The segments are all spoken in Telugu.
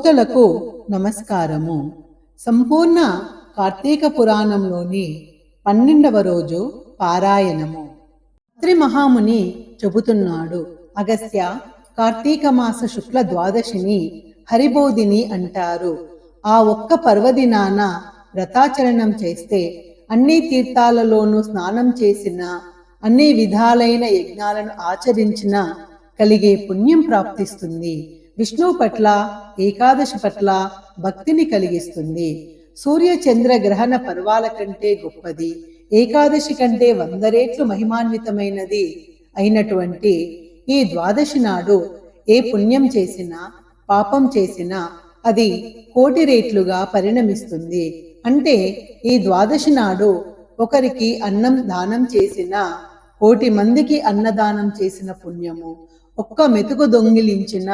శ్రోతలకు నమస్కారము. సంపూర్ణ కార్తీక పురాణంలోని పన్నెండవ రోజు పారాయణము. అత్రి మహాముని చెబుతున్నాడు అగస్త్య కార్తీక మాస శుక్ల ద్వాదశిని హరిబోధిని అంటారు. ఆ ఒక్క పర్వదినాన వ్రతాచరణం చేస్తే అన్ని తీర్థాలలోనూ స్నానం చేసిన అన్ని విధాలైన యజ్ఞాలను ఆచరించిన కలిగే పుణ్యం ప్రాప్తిస్తుంది. విష్ణువు పట్ల ఏకాదశి పట్ల భక్తిని కలిగిస్తుంది. సూర్య చంద్ర గ్రహణ పర్వాల కంటే గొప్పది. ఏకాదశి కంటే వంద రేట్లు మహిమాన్వితమైనది అయినటువంటి ఈ ద్వాదశి నాడు ఏ పుణ్యం చేసినా పాపం చేసినా అది కోటి రేట్లుగా పరిణమిస్తుంది. అంటే ఈ ద్వాదశి నాడు ఒకరికి అన్నం దానం చేసిన కోటి మందికి అన్నదానం చేసిన పుణ్యము ఒక్క మెతుకు దొంగిలించిన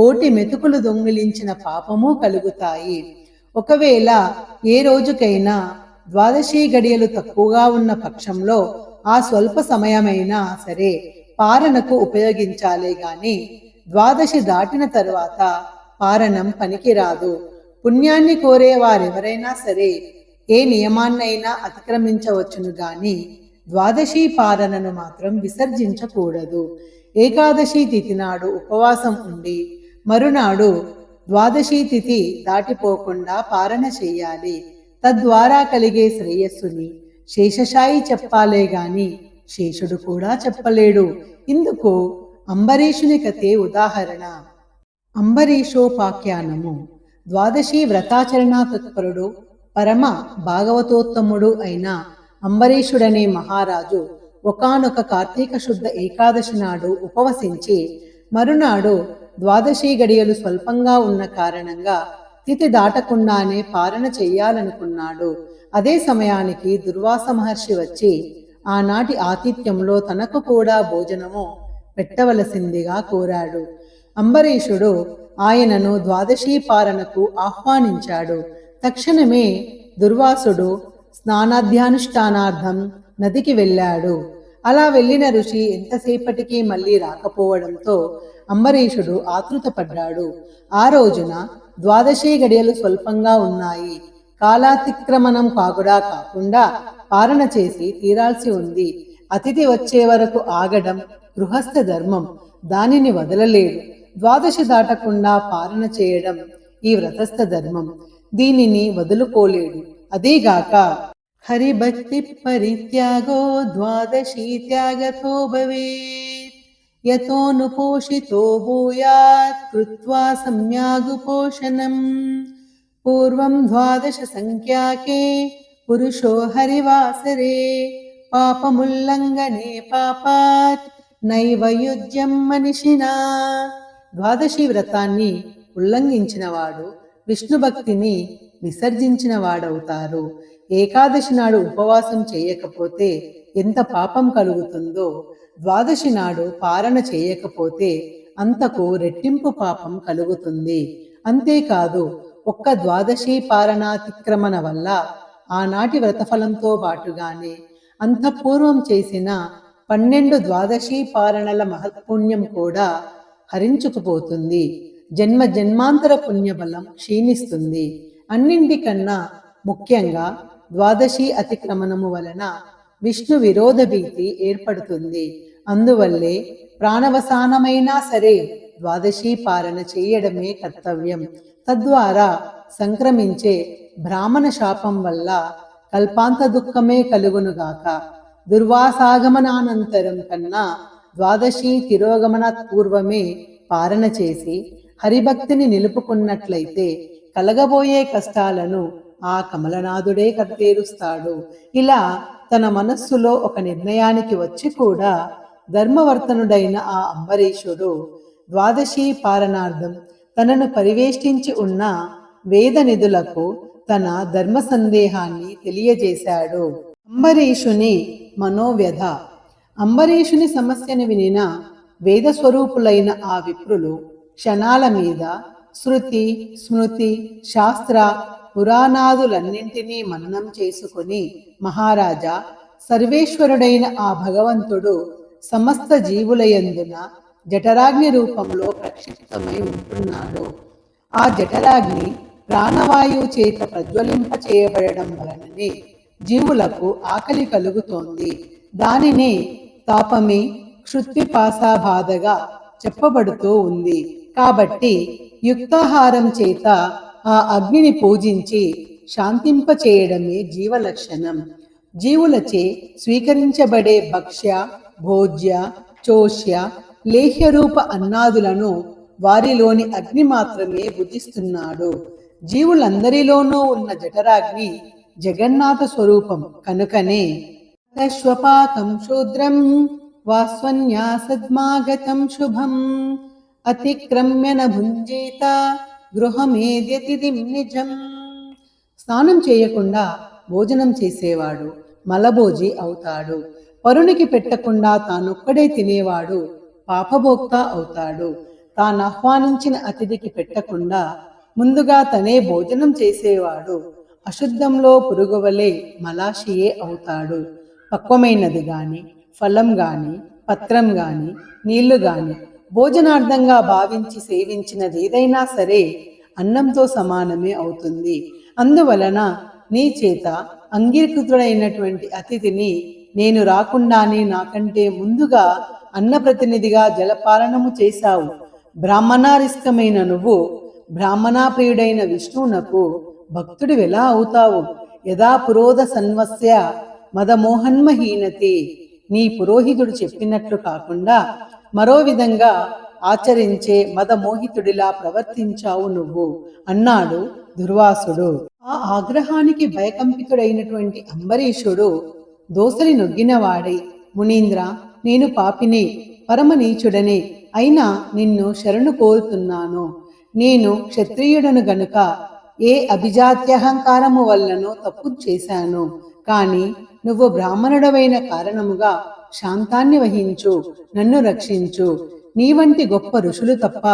కోటి మెతుకులు దొంగిలించిన పాపము కలుగుతాయి. ఒకవేళ ఏ రోజుకైనా ద్వాదశి గడియలు తక్కువగా ఉన్న పక్షంలో ఆ స్వల్ప సమయమైనా సరే పారణకు ఉపయోగించాలే గాని ద్వాదశి దాటిన తరువాత పారణం పనికిరాదు. పుణ్యాన్ని కోరే వారెవరైనా సరే ఏ నియమాన్నైనా అతిక్రమించవచ్చును గాని ద్వాదశి పారణను మాత్రం విసర్జించకూడదు. ఏకాదశి తిథి నాడు ఉపవాసం ఉండి మరునాడు ద్వాదశి తిథి దాటిపోకుండా పారణ చెయ్యాలి తద్వారా కలిగే శ్రేయస్సుని శేషశాయి చెప్పాలే గాని శేషుడు కూడా చెప్పలేడు. ఇందుకు అంబరీషుని కథే ఉదాహరణ. అంబరీషోపాఖ్యానము ద్వాదశి వ్రతాచరణ తత్పరుడు పరమ భాగవతోత్తముడు అయిన అంబరీషుడనే మహారాజు ఒకానొక కార్తీక శుద్ధ ఏకాదశి నాడు ఉపవసించి మరునాడు ద్వాదశి గడియలు స్వల్పంగా ఉన్న కారణంగా తిథి దాటకుండానే పాలన చెయ్యాలనుకున్నాడు. అదే సమయానికి దుర్వాస మహర్షి వచ్చి ఆనాటి ఆతిథ్యంలో తనకు కూడా భోజనము పెట్టవలసిందిగా కోరాడు. అంబరీషుడు ఆయనను ద్వాదశీ పాలనకు ఆహ్వానించాడు. తక్షణమే దుర్వాసుడు స్నానాధ్యానుష్ఠానార్థం నదికి వెళ్ళాడు. అలా వెళ్ళిన ఋషి ఎంతసేపటికి మళ్ళీ రాకపోవడంతో అంబరీషుడు ఆతృతపడ్డాడు ఆ రోజున ద్వాదశి గడియలు స్వల్పంగా ఉన్నాయి. కాలాతిక్రమణం కాగుడా కాకుండా పాలన చేసి తీరాల్సి ఉంది. అతిథి వచ్చే వరకు ఆగడం గృహస్థ ధర్మం. దానిని వదలలేడు. ద్వాదశి దాటకుండా పాలన చేయడం ఈ వ్రతస్థ ధర్మం. దీనిని వదులుకోలేడు. అదీగాక హరిభక్తి పరిత్యాగో ద్వాదశీ త్యాగతో భవే. యతోనుపోషితో భూయాత్ కృత్వా సమ్యాగుపోషణం పూర్వం ద్వాదశ సంఖ్యాకే పురుషో హరివాసరే. పాపముల్లంఘనే పాపాత్ నైవ యుజ్యం మనిషినా. ద్వాదశి వ్రతాన్ని ఉల్లంఘించినవాడు విష్ణు భక్తిని విసర్జించిన వాడవుతారు ఏకాదశి నాడు ఉపవాసం చేయకపోతే ఎంత పాపం కలుగుతుందో ద్వాదశి నాడు పాలన చేయకపోతే అంతకు రెట్టింపు పాపం కలుగుతుంది. అంతేకాదు ఒక్క ద్వాదశి పాలనాతిక్రమణ వల్ల ఆనాటి వ్రతఫలంతో పాటుగానే అంతఃపూర్వం చేసిన పన్నెండు ద్వాదశి పాలనల మహత్పుణ్యం కూడా హరించుకుపోతుంది. జన్మ జన్మాంతర పుణ్యబలం క్షీణిస్తుంది. అన్నింటికన్నా ముఖ్యంగా ద్వాదశి అతిక్రమణము వలన విష్ణు విరోధ భీతి ఏర్పడుతుంది. అందువల్లే ప్రాణవసానమైనా సరే ద్వాదశి పాలన చేయడమే కర్తవ్యం. తద్వారా సంక్రమించే బ్రాహ్మణ శాపం వల్ల కల్పాంత దుఃఖమే కలుగునుగాక దుర్వాసాగమనానంతరం కన్నా ద్వాదశి తిరోగమన పూర్వమే పారణ చేసి హరిభక్తిని నిలుపుకున్నట్లయితే కలగబోయే కష్టాలను ఆ కమలనాథుడే కట్టేరుస్తాడు. ఇలా తన మనస్సులో ఒక నిర్ణయానికి వచ్చి కూడా ధర్మవర్తనుడైన ఆ అంబరీషుడు ద్వాదశీ పాలనార్థం తనను పరివేష్టించి ఉన్న వేద నిధులకు తన ధర్మ సందేహాన్ని తెలియజేశాడు. అంబరీషుని మనోవ్యధ. అంబరీషుని సమస్యను వినిన వేద స్వరూపులైన ఆ విప్రులు క్షణాల మీద శృతి స్మృతి శాస్త్ర పురాణాదులన్నింటినీ మననం చేసుకుని మహారాజా సర్వేశ్వరుడైన ఆ భగవంతుడు సమస్త జీవులయందున జఠరాగ్ని రూపంలో ప్రక్షిప్తమై ఉంటున్నాడు. ఆ జఠరాగ్ని ప్రాణవాయువు చేత ప్రజ్వలింప చేయబడడం వలననే జీవులకు ఆకలి కలుగుతోంది. దానిని తాపమే క్షుత్పిపాసా బాధగా చెప్పబడుతూ ఉంది. కాబట్టి యుక్తాహారం చేత ఆ అగ్నిని పూజించి శాంతింప చేయడమే జీవ లక్షణం జీవులచే స్వీకరించబడే భక్ష్య భోజ్య చోష్య లేహ్యరూప అన్నాదులను వారిలోని అగ్ని మాత్రమే భుజిస్తున్నాడు. జీవులందరిలోనూ ఉన్న జఠరాగ్ని జగన్నాథ స్వరూపం కనుకనే శ్వపాకం శూద్రం వాస్వన్యాసద్మాగతం శుభం అతిక్రమ్యన భుంజేత గృహమేద్యతిథిం నిజం. స్నానం చేయకుండా భోజనం చేసేవాడు మలభోజి అవుతాడు. పరునికి పెట్టకుండా తానొక్కడే తినేవాడు పాపభోక్త అవుతాడు. తాను ఆహ్వానించిన అతిథికి పెట్టకుండా ముందుగా తనే భోజనం చేసేవాడు అశుద్ధంలో పురుగువలే మలాషియే అవుతాడు. పక్వమైనది గాని ఫలం గాని పత్రం గాని నీళ్ళు గాని భోజనార్థంగా భావించి సేవించినది ఏదైనా సరే అన్నంతో సమానమే అవుతుంది. అందువలన నీ చేత అంగీకృతుడైనటువంటి అతిథిని నేను రాకుండానే నాకంటే ముందుగా అన్నప్రతినిధిగా జలపాలనము చేశావు. బ్రాహ్మణారిష్టమైన నువ్వు బ్రాహ్మణాప్రియుడైన విష్ణువునకు భక్తుడు ఎలా అవుతావు? యదా పురోధ సన్వస్య మదమోహన్మహీనతే. నీ పురోహితుడు చెప్పినట్లు కాకుండా మరో విధంగా ఆచరించే మదమోహితుడిలా ప్రవర్తించావు నువ్వు అన్నాడు దుర్వాసుడు. ఆ ఆగ్రహానికి భయకంపితుడైనటువంటి అంబరీషుడు దోసలి నొగ్గినవాడై మునీంద్ర నేను పాపిని పరమనీచుడని అయినా నిన్ను శరణు కోరుతున్నాను. నేను క్షత్రియుడను గనుక ఏ అభిజాత్యహంకారము వల్లనో తప్పు చేశాను. కాని నువ్వు బ్రాహ్మణుడవైన కారణముగా శాంతాన్ని వహించు నన్ను రక్షించు. నీ వంటి గొప్ప ఋషులు తప్ప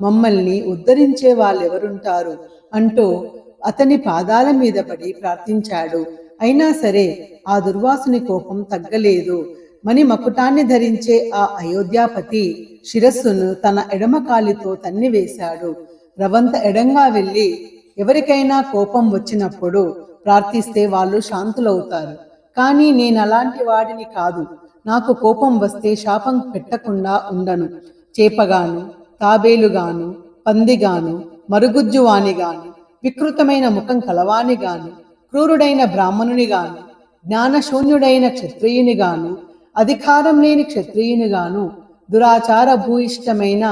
మమ్మల్ని ఉద్ధరించే వాళ్ళెవరుంటారు? అంటూ అతని పాదాల మీద పడి ప్రార్థించాడు. అయినా సరే ఆ దుర్వాసుని కోపం తగ్గలేదు. మణి మకుటాన్ని ధరించే ఆ అయోధ్యాపతి శిరస్సును తన ఎడమ కాలితో తన్నివేశాడు. రవంత ఎడంగా వెళ్ళి ఎవరికైనా కోపం వచ్చినప్పుడు ప్రార్థిస్తే వాళ్ళు శాంతులవుతారు. కానీ నేను అలాంటి వాడిని కాదు. నాకు కోపం వస్తే శాపం పెట్టకుండా ఉండను. చేపగాను తాబేలుగాను పందిగాను మరుగుజ్జువానిగాను వికృతమైన ముఖం కలవానిగాను క్రూరుడైన బ్రాహ్మణునిగాను జ్ఞానశూన్యుడైన క్షత్రియునిగాను అధికారం లేని క్షత్రియునిగాను దురాచార భూయిష్టమైన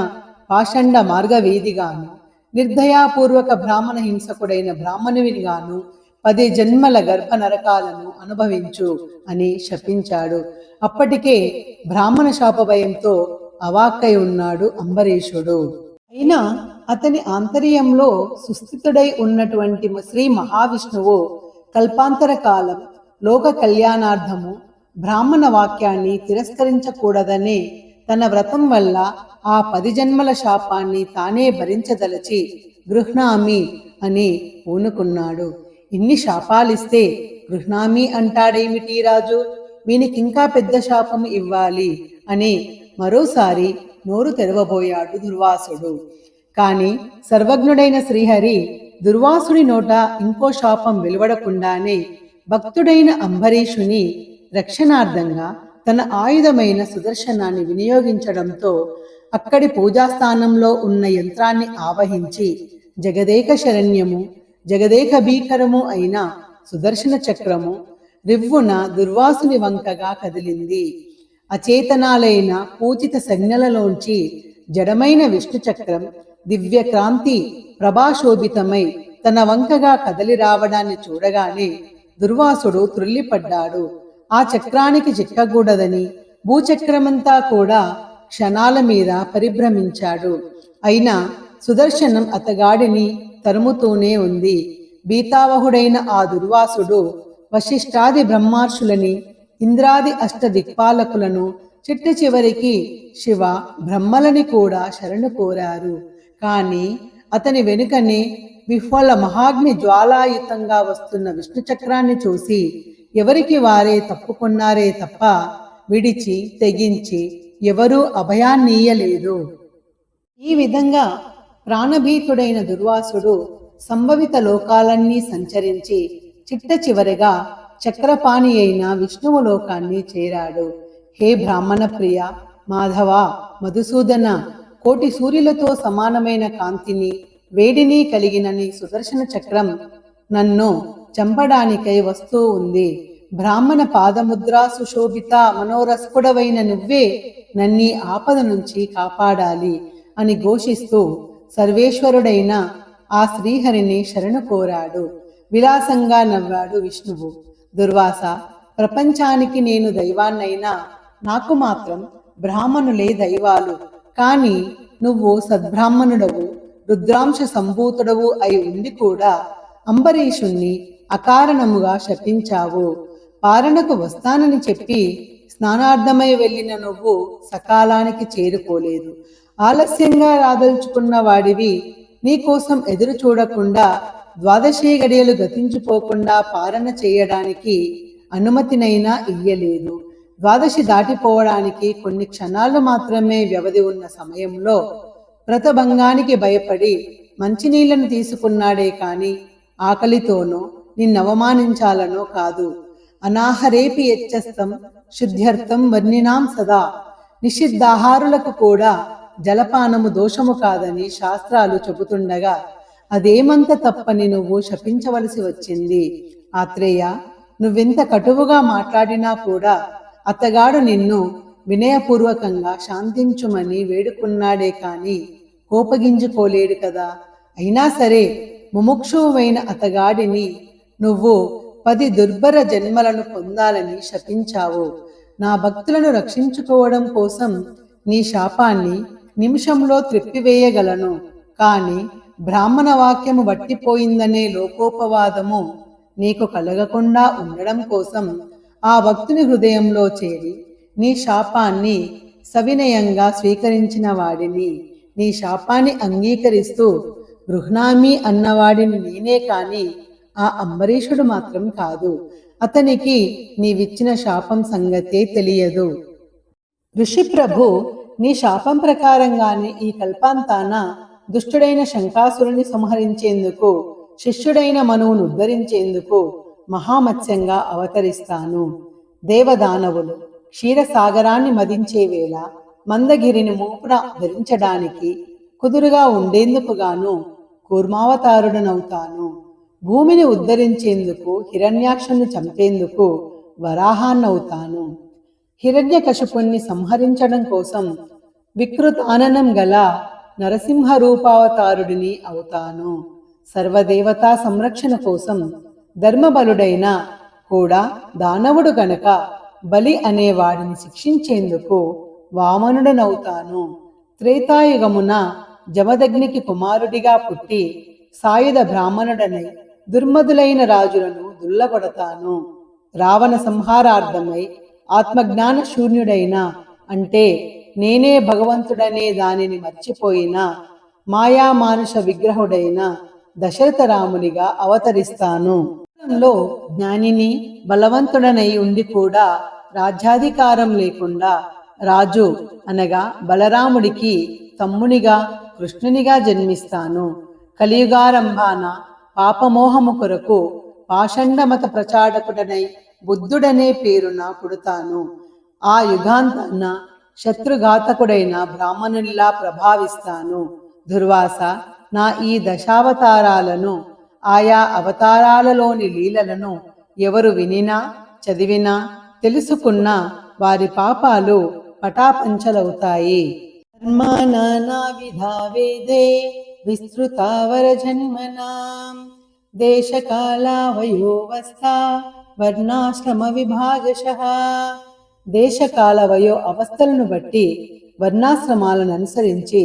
పాషండ మార్గవీధిగాను నిర్దయాపూర్వక బ్రాహ్మణ హింసకుడైన బ్రాహ్మణునిగాను పది జన్మల గర్భ నరకాలను అనుభవించు అని శపించాడు. అప్పటికే బ్రాహ్మణ శాప భయంతో అవాక్కై ఉన్నాడు అంబరీషుడు. అయినా అతని ఆంతర్యంలో సుస్థితుడై ఉన్నటువంటి శ్రీ మహావిష్ణువు కల్పాంతర కాలం లోక కళ్యాణార్థము బ్రాహ్మణ వాక్యాన్ని తిరస్కరించకూడదనే తన వ్రతం వల్ల ఆ పది జన్మల శాపాన్ని తానే భరించదలచి గృహ్ణామి అని పూనుకున్నాడు ఇన్ని శాపాలిస్తే గృహ్ణామి అంటాడేమిటి రాజు? వీనికింకా పెద్ద శాపం ఇవ్వాలి అని మరోసారి నోరు తెరవబోయాడు దుర్వాసుడు. కాని సర్వజ్ఞుడైన శ్రీహరి దుర్వాసుడి నోట ఇంకో శాపం వెలువడకుండానే భక్తుడైన అంబరీషుని రక్షణార్థంగా తన ఆయుధమైన సుదర్శనాన్ని వినియోగించడంతో అక్కడి పూజాస్థానంలో ఉన్న యంత్రాన్ని ఆవహించి జగదేక శరణ్యము జగదేక భీకరము అయిన సుదర్శన చక్రము రివ్వున దుర్వాసుని వంకగా కదిలింది. అచేతనాలైన పూజిత సంజ్ఞలలోంచి జడమైన విష్ణు చక్రం దివ్య క్రాంతి ప్రభాశోభితమై తన వంకగా కదలి రావడాన్ని చూడగానే దుర్వాసుడు త్రుల్లిపడ్డాడు ఆ చక్రానికి చిక్కకూడదని భూచక్రమంతా కూడా క్షణాల మీద పరిభ్రమించాడు. అయినా సుదర్శనం అతగాడిని తరుముతూనే ఉంది. బీతావహుడైన ఆ దుర్వాసుడు వశిష్ఠాది బ్రహ్మార్షులని ఇంద్రాది అష్ట దిక్పాలకులను చిట్ట చివరికి శివ బ్రహ్మలని కూడా శరణు కోరారు. కానీ అతని వెనుకనే విహ్వల మహాగ్ని జ్వాలాయుతంగా వస్తున్న విష్ణు చక్రాన్ని చూసి ఎవరికి వారే తప్పుకున్నారే తప్ప విడిచి తెగించి ఎవరూ అభయాన్నీయలేదు. ఈ విధంగా ప్రాణభీతుడైన దుర్వాసుడు సంభవిత లోకాలన్నీ సంచరించి చిట్ట చివరిగా చక్రపాణి అయిన విష్ణువు లోకాన్ని చేరాడు. హే బ్రాహ్మణ ప్రియ మాధవ మధుసూదన కోటి సూర్యులతో సమానమైన కాంతిని వేడిని కలిగిన నీ సుదర్శన చక్రం నన్ను చంపడానికై వస్తూ ఉంది. బ్రాహ్మణ పాదముద్రా సుశోభిత మనోరస్పుడవైన నువ్వే నన్ని ఆపద నుంచి కాపాడాలి అని ఘోషిస్తూ సర్వేశ్వరుడైన ఆ శ్రీహరిని శరణు కోరాడు. విలాసంగా నవ్వాడు విష్ణువు. దుర్వాస ప్రపంచానికి నేను దైవాన్నైనా నాకు మాత్రం బ్రాహ్మణులే దైవాలు. కాని నువ్వు సద్బ్రాహ్మణుడవు రుద్రాంశ సంభూతుడవు అయి ఉండి కూడా అంబరీషుణ్ణి అకారణముగా శపించావు. పారణకు వస్తానని చెప్పి స్నానార్థమై వెళ్ళిన నువ్వు సకాలానికి చేరుకోలేదు. ఆలస్యంగా రాదలుచుకున్న వాడివి నీకోసం ఎదురు చూడకుండా ద్వాదశీ గడియలు గతించిపోకుండా పాలన చేయడానికి అనుమతినైనా ఇయ్యలేదు. ద్వాదశి దాటిపోవడానికి కొన్ని క్షణాలు మాత్రమే వ్యవధి ఉన్న సమయంలో వ్రతభంగానికి భయపడి మంచినీళ్ళను తీసుకున్నాడే కాని ఆకలితోనో నిన్నవమానించాలనో కాదు. అనాహరేపి యచ్చస్తం శుద్ధ్యర్థం వర్ణినాం సదా. నిషిద్ధాహారులకు కూడా జలపానము దోషము కాదని శాస్త్రాలు చెబుతుండగా అదేమంత తప్పని నువ్వు శపించవలసి వచ్చింది? ఆత్రేయ నువ్వెంత కటువుగా మాట్లాడినా కూడా అత్తగాడు నిన్ను వినయపూర్వకంగా శాంతించుమని వేడుకున్నాడే కాని కోపగించుకోలేడు కదా? అయినా సరే ముముక్షువైన అతగాడిని నువ్వు పది దుర్భర జన్మలను పొందాలని శపించావు. నా భక్తులను రక్షించుకోవడం కోసం నీ శాపాన్ని నిమిషంలో త్రిప్పివేయగలను. కాని బ్రాహ్మణ వాక్యము వట్టిపోయిందనే లోకోపవాదము నీకు కలగకుండా ఉండడం కోసం ఆ భక్తుని హృదయంలో చేరి నీ శాపాన్ని సవినయంగా స్వీకరించిన వాడిని నీ శాపాన్ని అంగీకరిస్తూ గృహ్ణామి అన్నవాడిని నేనే కాని ఆ అంబరీషుడు మాత్రం కాదు. అతనికి నీవిచ్చిన శాపం సంగతే తెలియదు. ఋషి ప్రభు నీ శాపం ప్రకారంగానే ఈ కల్పాంతాన దుష్టుడైన శంకాసురుని సంహరించేందుకు శిష్యుడైన మనువును ఉద్ధరించేందుకు మహామత్స్యంగా అవతరిస్తాను. దేవదానవులు క్షీరసాగరాన్ని మదించే వేళ మందగిరిని మూపున ధరించడానికి కుదురుగా ఉండేందుకుగాను కూర్మావతారుడనవుతాను. భూమిని ఉద్ధరించేందుకు హిరణ్యాక్షను చంపేందుకు వరాహాన్నవుతాను. హిరణ్యకశపుణ్ణి సంహరించడం కోసం వికృతాననం గల నరసింహ రూపావతారుడిని అవుతాను. సర్వదేవతా సంరక్షణ కోసం ధర్మబలుడైన కూడా దానవుడు గనక బలి అనే వాడిని శిక్షించేందుకు వామనుడనవుతాను. త్రేతాయుగమున జమదగ్నికి కుమారుడిగా పుట్టి సాయుధ బ్రాహ్మణుడనై దుర్మదులైన రాజులను దుల్లగొడతాను. రావణ సంహారార్థమై ఆత్మజ్ఞాన శూన్యుడైన అంటే నేనే భగవంతుడనే దానిని మర్చిపోయిన మాయామానుష విగ్రహుడైన దశరథ రామునిగా అవతరిస్తాను. లో జ్ఞానిని బలవంతుడనై ఉండి కూడా రాజ్యాధికారం లేకుండా రాజు అనగా బలరాముడికి తమ్మునిగా కృష్ణునిగా జన్మిస్తాను. కలియుగారంభాన పాపమోహము కొరకు పాషండమత ప్రచారకుడనై బుద్ధుడనే పేరున పుడతాను. ఆ యుగాంతాన శత్రుఘాతకుడైన బ్రాహ్మణునిలా ప్రభావిస్తాను. దుర్వాస నా ఈ దశావతారాలను ఆయా అవతారాలలోని లీలలను ఎవరు వినినా చదివినా తెలుసుకున్నా వారి పాపాలు పటాపంచలవుతాయి. ధర్మానా విధా వేదే విస్తృతావర వర్ణాశ్రమ విభాగశ దేశకాల వయో అవస్థలను బట్టి వర్ణాశ్రమాలను అనుసరించి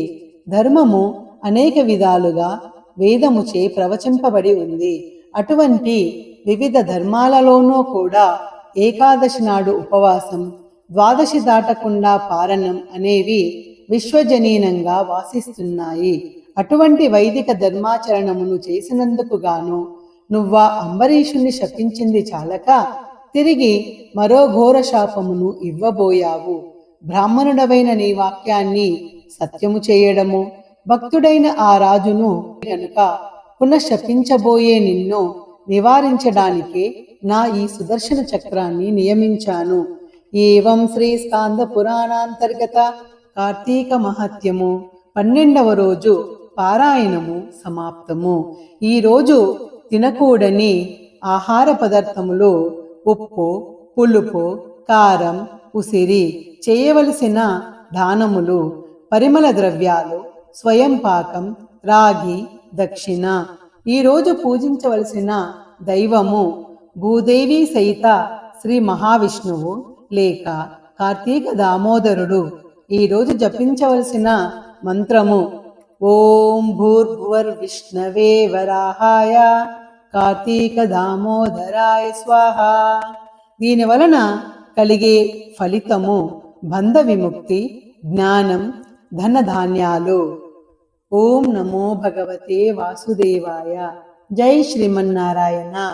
ధర్మము అనేక విధాలుగా వేదముచే ప్రవచింపబడి ఉంది. అటువంటి వివిధ ధర్మాలలోనూ కూడా ఏకాదశి నాడు ఉపవాసం ద్వాదశి దాటకుండా పారణం అనేవి విశ్వజనీనంగా వాసిస్తున్నాయి. అటువంటి వైదిక ధర్మాచరణమును చేసినందుకు గాను నువ్వా అంబరీషుణ్ణి శపించింది చాలక తిరిగి మరో ఘోర శాపమును ఇవ్వబోయావు. బ్రాహ్మణుడవైన నీ వాక్యాన్ని సత్యము చేయడము భక్తుడైన ఆ రాజును కనుక పునఃశపించబోయే నిన్ను నివారించడానికే నా ఈ సుదర్శన చక్రాన్ని నియమించాను. ఏవం శ్రీ స్కాంద పురాణాంతర్గత కార్తీక మహత్యము పన్నెండవ రోజు పారాయణము సమాప్తము. ఈ రోజు తినకూడని ఆహార పదార్థములు ఉప్పు పులుపు కారం ఉసిరి చేయవలసిన దానములు పరిమళ ద్రవ్యాలు స్వయం పాకం రాగి దక్షిణ. ఈరోజు పూజించవలసిన దైవము భూదేవి సహిత శ్రీ మహావిష్ణువు లేక కార్తీక దామోదరుడు ఈరోజు జపించవలసిన మంత్రము. ఓం భూర్భువర్ విష్ణవే వరాహాయ. కార్తీక దామోదరాయ స్వాహ. దీని వలన కలిగే ఫలితము బంధ విముక్తి జ్ఞానం ధనధాన్యాలు. ఓం నమో భగవతే వాసుదేవాయ. జై శ్రీమన్నారాయణ.